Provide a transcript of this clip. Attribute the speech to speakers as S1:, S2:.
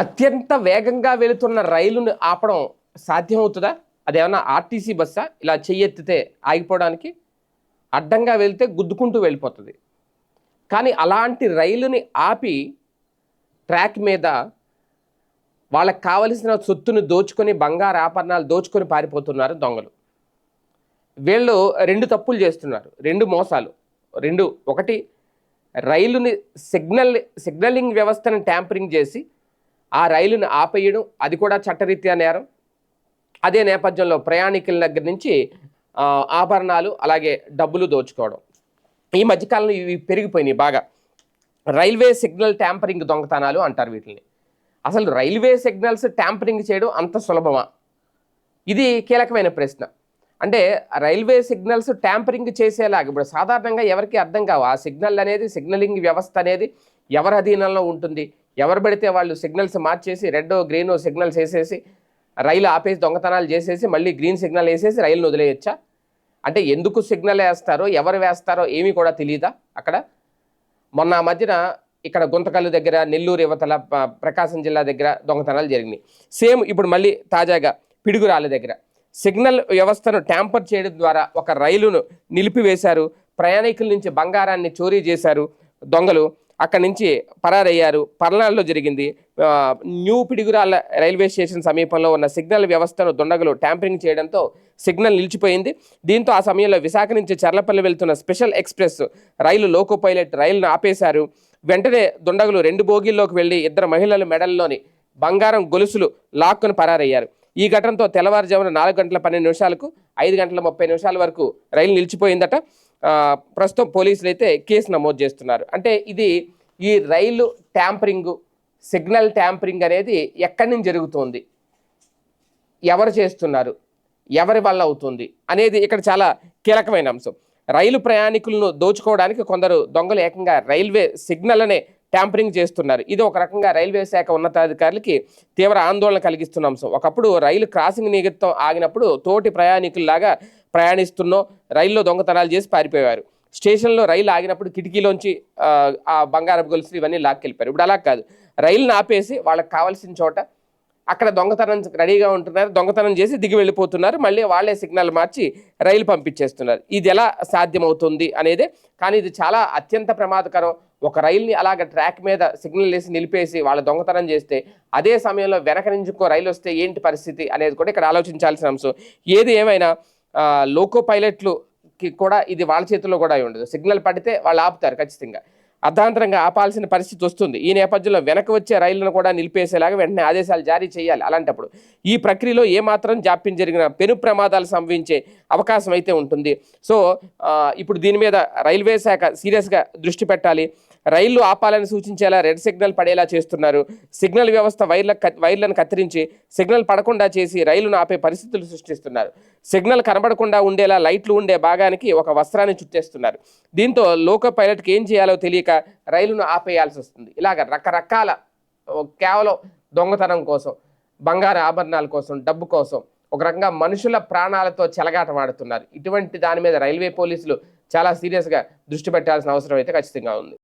S1: అత్యంత వేగంగా వెళుతున్న రైలును ఆపడం సాధ్యమవుతుందా? అదేమన్నా ఆర్టీసీ బస్సా? ఇలా చెయ్యెత్తితే ఆగిపోవడానికి అడ్డంగా వెళ్తే గుద్దుకుంటూ వెళ్ళిపోతుంది. కానీ అలాంటి రైలుని ఆపి ట్రాక్ మీద వాళ్ళకి కావలసిన సొత్తును దోచుకొని బంగారు ఆభరణాలు దోచుకొని పారిపోతున్నారు దొంగలు. వీళ్ళు రెండు తప్పులు చేస్తున్నారు. రెండు మోసాలు. రెండు ఒకటి రైలుని సిగ్నల్ సిగ్నలింగ్ వ్యవస్థను ట్యాంపరింగ్ చేసి ఆ రైలును ఆపేయడం అది కూడా చట్టరీత్యా నేరం. అదే నేపథ్యంలో ప్రయాణికుల దగ్గర నుంచి ఆభరణాలు అలాగే డబ్బులు దోచుకోవడం. ఈ మధ్యకాలంలో ఇవి పెరిగిపోయినాయి బాగా. రైల్వే సిగ్నల్ ట్యాంపరింగ్ దొంగతనాలు అంటారు వీటిని అసలు రైల్వే సిగ్నల్స్ ట్యాంపరింగ్ చేయడం అంత సులభమా? ఇది కీలకమైన ప్రశ్న. అంటే రైల్వే సిగ్నల్స్ ట్యాంపరింగ్ చేసేలాగా ఇప్పుడు సాధారణంగా ఎవరికి అర్థం కావు. ఆ సిగ్నల్ అనేది సిగ్నలింగ్ వ్యవస్థ అనేది ఎవరి అధీనంలో ఉంటుంది? ఎవరు పడితే వాళ్ళు సిగ్నల్స్ మార్చేసి రెడ్ గ్రీన్ సిగ్నల్స్ వేసేసి రైలు ఆపేసి దొంగతనాలు చేసేసి మళ్ళీ గ్రీన్ సిగ్నల్ వేసేసి రైలును వదిలేయచ్చా? అంటే ఎందుకు సిగ్నల్ వేస్తారో ఎవరు వేస్తారో ఏమీ కూడా తెలియదా అక్కడ? మొన్న మధ్యన ఇక్కడ గుంతకల్లు దగ్గర నెల్లూరు యువతల ప్రకాశం జిల్లా దగ్గర దొంగతనాలు జరిగినాయి. సేమ్ ఇప్పుడు మళ్ళీ తాజాగా పిడుగురాళ్ళ దగ్గర. సిగ్నల్ వ్యవస్థను ట్యాంపర్ చేయడం ద్వారా ఒక రైలును నిలిపివేశారు. ప్రయాణికుల నుంచి బంగారాన్ని చోరీ చేశారు దొంగలు. అక్కడి నుంచి పరారయ్యారు. పర్నాలలో జరిగింది. న్యూ పిడిగురాల రైల్వే స్టేషన్ సమీపంలో ఉన్న సిగ్నల్ వ్యవస్థను దొండగలు ట్యాంపరింగ్ చేయడంతో సిగ్నల్ నిలిచిపోయింది. దీంతో ఆ సమయంలో విశాఖ నుంచి చర్లపల్లి వెళ్తున్న స్పెషల్ ఎక్స్ప్రెస్ రైలు లోకో పైలట్ రైలును ఆపేశారు. వెంటనే దుండగులు రెండు బోగీల్లోకి వెళ్ళి ఇద్దరు మహిళల మెడల్లోని బంగారం గొలుసులు లాక్కుని పరారయ్యారు. ఈ ఘటనతో తెల్లవారుజామున నాలుగు గంటల పన్నెండు నిమిషాలకు ఐదు గంటల ముప్పై నిమిషాల వరకు రైలు నిలిచిపోయిందట. ప్రస్తుతం పోలీసులు అయితే కేసు నమోదు చేస్తున్నారు. అంటే ఇది ఈ రైలు ట్యాంపరింగ్ సిగ్నల్ ట్యాంపరింగ్ అనేది ఎక్కడి నుంచి జరుగుతుంది? ఎవరు చేస్తున్నారు? ఎవరి వల్ల అవుతుంది? అనేది ఇక్కడ చాలా కీలకమైన అంశం. రైలు ప్రయాణికులను దోచుకోవడానికి కొందరు దొంగలు ఏకంగా రైల్వే సిగ్నల్నే ట్యాంపరింగ్ చేస్తున్నారు. ఇది ఒక రకంగా రైల్వే శాఖ ఉన్నతాధికారులకి తీవ్ర ఆందోళన కలిగిస్తున్న అంశం. ఒకప్పుడు రైలు క్రాసింగ్ నిమిత్తం ఆగినప్పుడు తోటి ప్రయాణికుల్లాగా ప్రయాణిస్తున్నో రైల్లో దొంగతనాలు చేసి పారిపోయారు స్టేషన్లో రైలు ఆగినప్పుడు కిటికీలోంచి ఆ, బంగారపు గొలుసులు ఇవన్నీ లాక్కెళ్ళిపోయారు. ఇప్పుడు అలా కాదు. రైలుని ఆపేసి వాళ్ళకి కావాల్సిన చోట అక్కడ దొంగతనం రెడీగా ఉంటున్నారు. దొంగతనం చేసి దిగి వెళ్ళిపోతున్నారు. మళ్ళీ వాళ్ళే సిగ్నల్ మార్చి రైలు పంపించేస్తున్నారు. ఇది ఎలా సాధ్యమవుతుంది అనేది కానీ ఇది చాలా అత్యంత ప్రమాదకరం. ఒక రైల్ని అలాగ ట్రాక్ మీద సిగ్నల్ వేసి నిలిపేసి వాళ్ళ దొంగతనం చేస్తే అదే సమయంలో వెనక నుంచి ఇంకో రైలు వస్తే ఏంటి పరిస్థితి అనేది కూడా ఇక్కడ ఆలోచించాల్సిన అంశం. ఏది ఏమైనా లోకో పైలట్లుకి కూడా ఇది వాళ్ళ చేతుల్లో కూడా ఉండదు. సిగ్నల్ పడితే వాళ్ళు ఆపుతారు ఖచ్చితంగా. అర్ధాంతరంగా ఆపాల్సిన పరిస్థితి వస్తుంది. ఈ నేపథ్యంలో వెనక వచ్చే రైళ్ళను కూడా నిలిపేసేలాగా వెంటనే ఆదేశాలు జారీ చేయాలి అలాంటప్పుడు. ఈ ప్రక్రియలో ఏమాత్రం జాప్యం జరిగిన పెను ప్రమాదాలు సంభవించే అవకాశం అయితే ఉంటుంది. సో ఇప్పుడు దీని మీద రైల్వే శాఖ సీరియస్గా దృష్టి పెట్టాలి. రైళ్ళు ఆపాలని సూచించేలా రెడ్ సిగ్నల్ పడేలా చేస్తున్నారు. సిగ్నల్ వ్యవస్థ వైర్ల వైర్లను కత్తిరించి సిగ్నల్ పడకుండా చేసి రైలును ఆపే పరిస్థితులు సృష్టిస్తున్నారు. సిగ్నల్ కనబడకుండా ఉండేలా లైట్లు ఉండే భాగానికి ఒక వస్త్రాన్ని చుట్టేస్తున్నారు. దీంతో లోకో పైలట్కి ఏం చేయాలో తెలియక రైలును ఆపేయాల్సి వస్తుంది. ఇలాగ రకరకాల కేవలం దొంగతనం కోసం బంగారు ఆభరణాల కోసం డబ్బు కోసం ఒక రకంగా మనుషుల ప్రాణాలతో చెలగాటమాడుతున్నారు ఇటువంటి దాని మీద రైల్వే పోలీసులు చాలా సీరియస్గా దృష్టి పెట్టాల్సిన అవసరం అయితే ఖచ్చితంగా ఉంది.